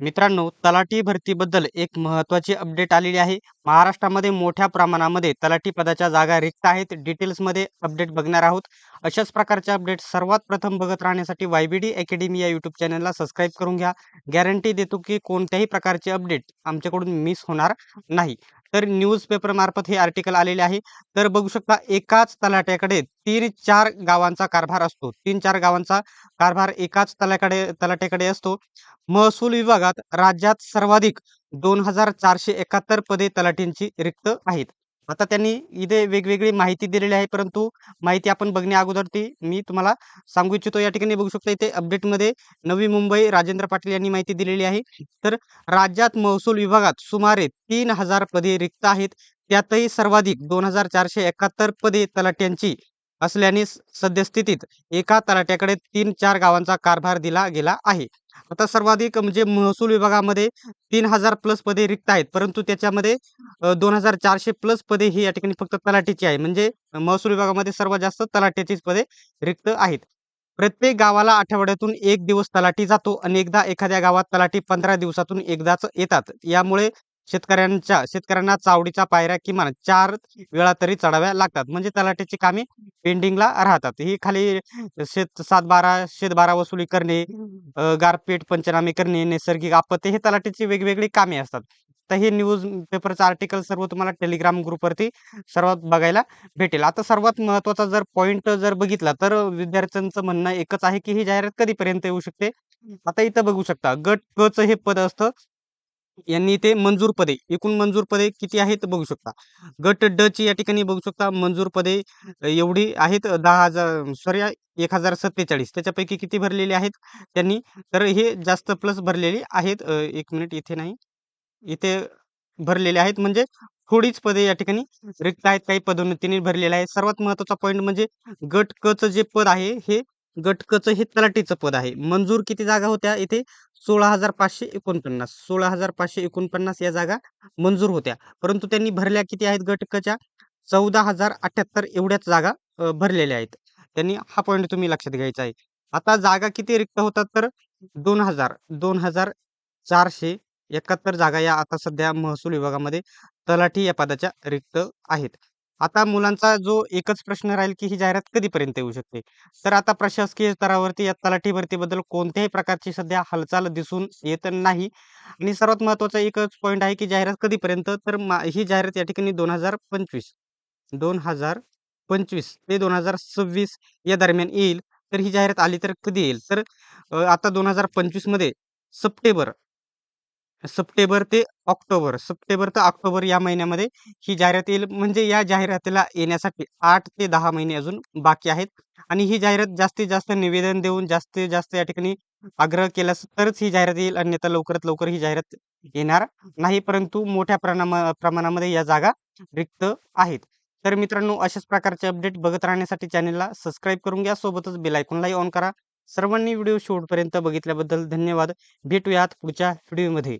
मित्रांनो, तलाठी भरतीबद्दल एक महत्त्वाची अपडेट आलेली आहे. महाराष्ट्रामध्ये मोठ्या प्रमाणामध्ये तलाठी पदाच्या जागा रिक्त आहेत. डिटेल्समध्ये अपडेट बघणार आहोत. अशाच प्रकारचे अपडेट सर्वात प्रथम बघत राहण्यासाठी वाय-बी-डी अकॅडमी या यूट्यूब चॅनलला सबस्क्राईब करून घ्या. गॅरंटी देतो की कोणत्याही प्रकारचे अपडेट आमच्याकडून मिस होणार नाही. तर न्यूजपेपरमार्फत हे आर्टिकल आलेले आहे. तर बघू शकता एकाच तलाट्याकडे तीन चार गावांचा कारभार असतो. 3-4 गावांचा कारभार एकाच तलाकडे तलाट्याकडे असतो. महसूल विभागात राज्यात सर्वाधिक 2471 पदे तलाठींची रिक्त आहेत. आता त्यांनी इथे वेगवेगळी माहिती दिलेली आहे, परंतु माहिती आपण बघण्या अगोदर ती मी तुम्हाला सांगू इच्छितो. या ठिकाणी बघू शकता इथे अपडेटमध्ये नवी मुंबई राजेंद्र पाटील यांनी माहिती दिलेली आहे. तर राज्यात महसूल विभागात सुमारे तीन हजार पदे रिक्त आहेत. त्यातही सर्वाधिक 2471 पदे तलाठ्यांची असल्याने स सद्यस्थितीत एका तलाठ्याकडे 3-4 गावांचा कारभार दिला गेला आहे. आता सर्वाधिक म्हणजे महसूल विभागामध्ये तीन हजार प्लस पदे रिक्त आहेत. परंतु त्याच्यामध्ये दोन हजार चारशे प्लस पदे ही या ठिकाणी फक्त तलाठीची आहे. म्हणजे महसूल विभागामध्ये सर्वात जास्त तलाठ्याचीच पदे रिक्त आहेत. प्रत्येक गावाला आठवड्यातून एक दिवस तलाठी जातो. अनेकदा एखाद्या गावात तलाठी 15 दिवसातून एकदाच येतात. यामुळे शेतकऱ्यांच्या शेतकऱ्यांना चावडीच्या पायऱ्या किमान चार वेळा तरी चढाव्या लागतात. म्हणजे तलाठ्याची कामे पेंडिंगला राहतात. ही खाली शेत सातबारा, शेतबारा वसुली करणे, गारपीट पंचनामे करणे, नैसर्गिक आपत्ती हे तलाठ्याची वेगवेगळी कामे असतात. तर हे न्यूज पेपरचं आर्टिकल सर्व तुम्हाला टेलिग्राम ग्रुपवरती सर्वात बघायला भेटेल. आता सर्वात महत्त्वाचा जर पॉईंट जर बघितला तर विद्यार्थ्यांचं म्हणणं एकच आहे, की ही जाहिरात कधीपर्यंत येऊ शकते? आता इथं बघू शकता गट क हे पद असतं. यांनी ते मंजूर पदे, एकूण मंजूर पदे किती आहेत बघू शकता. गट ड ची या ठिकाणी बघू शकता मंजूर पदे एवढी आहेत दहा हजार सॉरी 1047 त्याच्यापैकी किती भरलेली आहेत त्यांनी? तर हे जास्त प्लस भरलेली आहेत. एक मिनिट इथे नाही. इथे भरलेले आहेत म्हणजे थोडीच पदे या ठिकाणी रिक्त आहेत. काही पदोन्नतीने भरलेले आहेत. सर्वात महत्त्वाचा पॉईंट म्हणजे गट क चं जे पद आहे हे गट क चं हे तलाठीचं पद आहे. मंजूर किती जागा होत्या इथे? 16,549 16,549 या जागा मंजूर होत्या. परंतु त्यांनी भरल्या किती आहेत गटकच्या चौदा हजार अठ्याहत्तर एवढ्याच जागा भरलेल्या आहेत. त्यांनी हा पॉईंट तुम्ही लक्षात घ्यायचा आहे. आता जागा किती रिक्त होतात तर 2000 2471 जागा या आता सध्या महसूल विभागामध्ये तलाठी या पदाच्या रिक्त आहेत. आता मुलांचा जो एकच प्रश्न राहील, की ही जाहिरात कधीपर्यंत येऊ शकते? तर आता प्रशासकीय स्तरावरती या तलाठी भरतीबद्दल कोणत्याही प्रकारची सध्या हालचाल दिसून येत नाही. आणि सर्वात महत्त्वाचा एकच पॉईंट आहे, की जाहिरात कधीपर्यंत? तर मा ही जाहिरात या ठिकाणी 2025 2025 ते 2026 या दरम्यान येईल. तर ही जाहिरात आली तर कधी येईल? तर आता दोन हजार पंचवीसमध्ये सप्टेंबर सप्टेंबर ते ऑक्टोबर, सप्टेंबर ते ऑक्टोबर या महिन्यामध्ये ही जाहिरात येईल. म्हणजे या जाहिरातीला येण्यासाठी आठ ते दहा महिने अजून बाकी आहेत. आणि ही जाहिरात जास्तीत जास्त निवेदन देऊन जास्तीत जास्त या ठिकाणी आग्रह केला तरच ही जाहिरात येईल. अन्यथा लवकरात लवकर ही जाहिरात येणार नाही. परंतु मोठ्या प्रमाणामध्ये या जागा रिक्त आहेत. तर मित्रांनो अशाच प्रकारचे अपडेट बघत राहण्यासाठी चॅनलला सबस्क्राईब करून घ्या. सोबतच बेलायकॉनलाही ऑन करा. सर्वांनी व्हिडिओ शेवटपर्यंत बघितल्याबद्दल धन्यवाद. भेटूयात पुढच्या व्हिडिओमध्ये.